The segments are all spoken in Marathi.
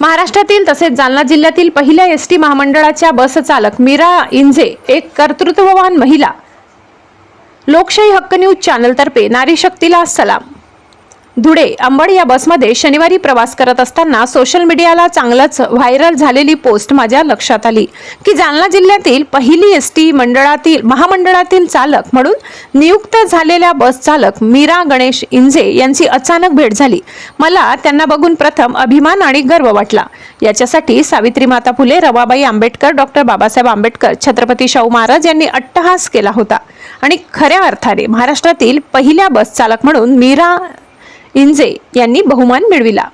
महाराष्ट्रातील तसेच जालना जिल्ह्यातील पहिल्या एस टी महामंडळाच्या बस चालक मीरा इंझे एक कर्तृत्ववान महिला. लोकशाही हक्क न्यूज चॅनलतर्फे नारी शक्तीला सलाम. धुळे अंबड या बसमध्ये शनिवारी प्रवास करत असताना सोशल मीडियाला चांगलंच व्हायरल झालेली पोस्ट माझ्या लक्षात आली. की जालना जिल्ह्यातील पहिली एस टी मंडळातील महामंडळातील चालक म्हणून नियुक्त झालेल्या बस चालक मीरा गणेश इंझे यांची अचानक भेट झाली. मला त्यांना बघून प्रथम अभिमान आणि गर्व वाटला. याच्यासाठी सावित्री माता फुले रवाबाई आंबेडकर डॉक्टर बाबासाहेब आंबेडकर छत्रपती शाहू महाराज यांनी अट्टहास केला होता. आणि खऱ्या अर्थाने महाराष्ट्रातील पहिल्या बस चालक म्हणून मीरा इंजे यांनी बहुमान मिळविला.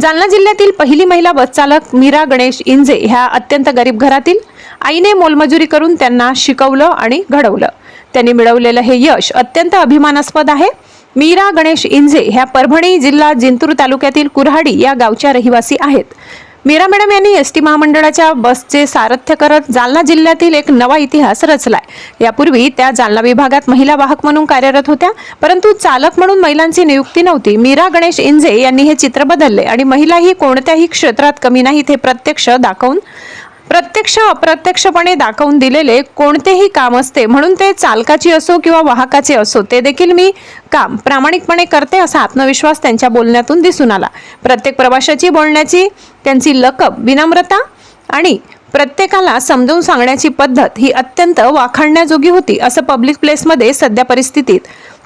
जालना जिल्ह्यातील पहिली महिला बस चालक मीरा गणेश इंजे ह्या अत्यंत गरीब घरातील आईने मोलमजुरी करून त्यांना शिकवलं आणि घडवलं. त्यांनी मिळवलेलं हे यश अत्यंत अभिमानास्पद आहे. मीरा गणेश इंजे ह्या परभणी जिल्हा जिंतूर तालुक्यातील कुऱ्हाडी या गावच्या रहिवासी आहेत. मीरा मॅडम यांनी एस टी महामंडळाच्या बसचे सारथ्य करत जालना जिल्ह्यातील एक नवा इतिहास रचलाय. यापूर्वी त्या जालना विभागात महिला वाहक म्हणून कार्यरत होत्या परंतु चालक म्हणून महिलांची नियुक्ती नव्हती. मीरा गणेश इंजे यांनी हे चित्र बदलले आणि महिलाही कोणत्याही क्षेत्रात कमी नाहीत हे प्रत्यक्ष दाखवून प्रत्यक्ष अप्रत्यक्षपणे दाखवून दिलेले कोणतेही काम असते म्हणून ते चालकाची असो किंवा वाहकाचे असो ते देखील मी काम प्रामाणिकपणे करते असा आत्मविश्वास त्यांच्या बोलण्यातून दिसून आला. प्रत्येक प्रवाशाची बोलण्याची त्यांची लकब विनम्रता आणि प्रत्येकाला समजावून सांगण्याची पद्धत ही अत्यंत वाखाणण्याजोगी होती असं पब्लिक प्लेसमध्ये सध्या परिस्थितीत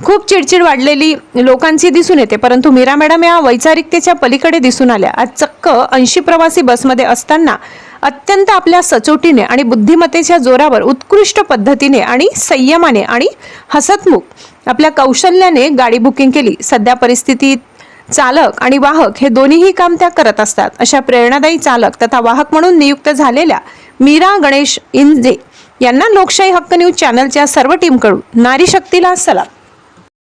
खूप चिडचिड वाढलेली लोकांची दिसून येते. परंतु मीरा मॅडम या वैचारिकतेच्या पलीकडे दिसून आल्या. आज चक्क ऐंशी प्रवासी बसमध्ये असताना अत्यंत आपल्या सचोटीने आणि बुद्धिमत्तेच्या जोरावर उत्कृष्ट पद्धतीने आणि संयमाने आणि हसतमुख आपल्या कौशल्याने गाडी बुकिंग केली. सध्या परिस्थितीत चालक आणि वाहक हे दोन्हीही काम त्या करत असतात. अशा प्रेरणादायी चालक तथा वाहक म्हणून नियुक्त झालेल्या मीरा गणेश इंजे यांना लोकशाही हक्क न्यूज चॅनलच्या सर्व टीमकडून नारी शक्तीला सलाम.